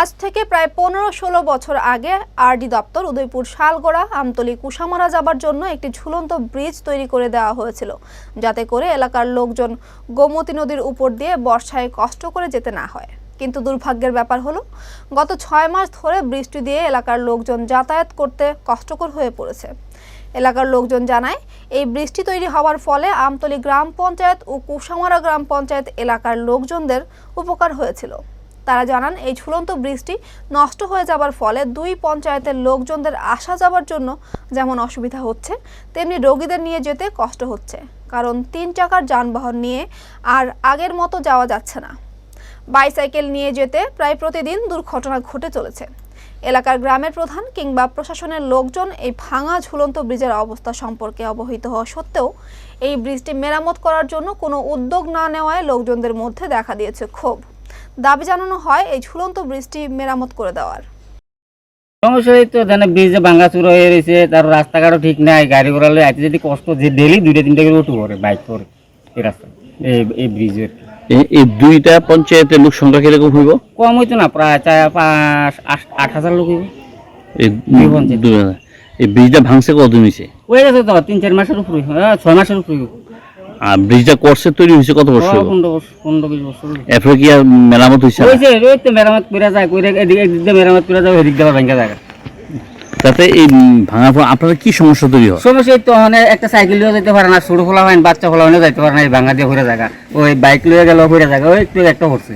আজ থেকে প্রায় পনেরো ষোলো বছর আগে আরডি দপ্তর উদয়পুর শালগড়া, আমতলী কুসামারা যাবার জন্য একটি ঝুলন্ত ব্রিজ তৈরি করে দেওয়া হয়েছিল, যাতে করে এলাকার লোকজন গোমতী নদীর উপর দিয়ে বর্ষায় কষ্ট করে যেতে না হয়। কিন্তু দুর্ভাগ্যের ব্যাপার হলো, গত ছয় মাস ধরে বৃষ্টি দিয়ে এলাকার লোকজন যাতায়াত করতে কষ্টকর হয়ে পড়েছে। এলাকার লোকজন জানায়, এই বৃষ্টি তৈরি হওয়ার ফলে আমতলী গ্রাম পঞ্চায়েত ও কুসামারা গ্রাম পঞ্চায়েত এলাকার লোকজনদের উপকার হয়েছিল। তারা জানান, এই ঝুলন্ত ব্রিজটি নষ্ট হয়ে যাবার ফলে দুই পঞ্চায়েতের লোকজনদের আসা যাবার জন্য যেমন অসুবিধা হচ্ছে, তেমনি রোগীদের নিয়ে যেতে কষ্ট হচ্ছে। কারণ তিন চাকার যানবাহন নিয়ে আর আগের মতো যাওয়া যাচ্ছে না। বাইসাইকেল নিয়ে যেতে প্রায় প্রতিদিন দুর্ঘটনা ঘটে চলেছে। এলাকার গ্রামের প্রধান কিংবা প্রশাসনের লোকজন এই ভাঙা ঝুলন্ত ব্রিজের অবস্থা সম্পর্কে অবহিত হওয়া সত্ত্বেও এই ব্রিজটি মেরামত করার জন্য কোনো উদ্যোগ না নেওয়ায় লোকজনদের মধ্যে দেখা দিয়েছে ক্ষোভ। দাবি জানানো হয় এই ঝুলন্ত ব্রিজটি মেরামত করে দেওয়ার সমস্যা এই তো জানে ব্রিজে ভাঙা চুরো হয়ে রয়েছে তার রাস্তাঘাটও ঠিক নাই গাড়ি ঘোড়া লয়ে আইতে যদি কষ্ট যে ডেলি দুইটা তিনটা করে উঠু করে বাইক করে এই রাস্তা এই এই ব্রিজের এই দুইটা পঞ্চায়েতের লোক সংখ্যা কীরকম হইব কম হইতো না প্রায় চার পাঁচ আট- হাজার লোক হইবো। এই দুই পঞ্চায়েত। দুই হাজার। এই ব্রিজটা ভাঙছে কতদিন হয়েছে হয়ে গেছে তো তিন চার মাসের উপরে হ্যাঁ, ছয় মাসের উপরে। আর ব্রিজটা করছে তৈরি হয়েছে কত বছর। এরপরে কি আর মেরামত হয়েছে? না? হয়েছে মেরামত করে যায় করে এদিক এদিক দিয়ে মেরামত করে যায় এদিক দিয়ে ভেঙে যায়। তাতে এই ভাঙা ভাঙার পর আপনার কি সমস্যা তৈরি হয়? সমস্যা তো মানে একটা সাইকেল লিয়ে যেতে পারে না ছোট ফোলা হয় বাচ্চা ফোলা হয় যাইতে পারে না এই ভাঙা দিয়ে ঘুরে জায়গা। ওই বাইক লিয়ে গেল ঘুরে জায়গা ওই একটু একটা করছে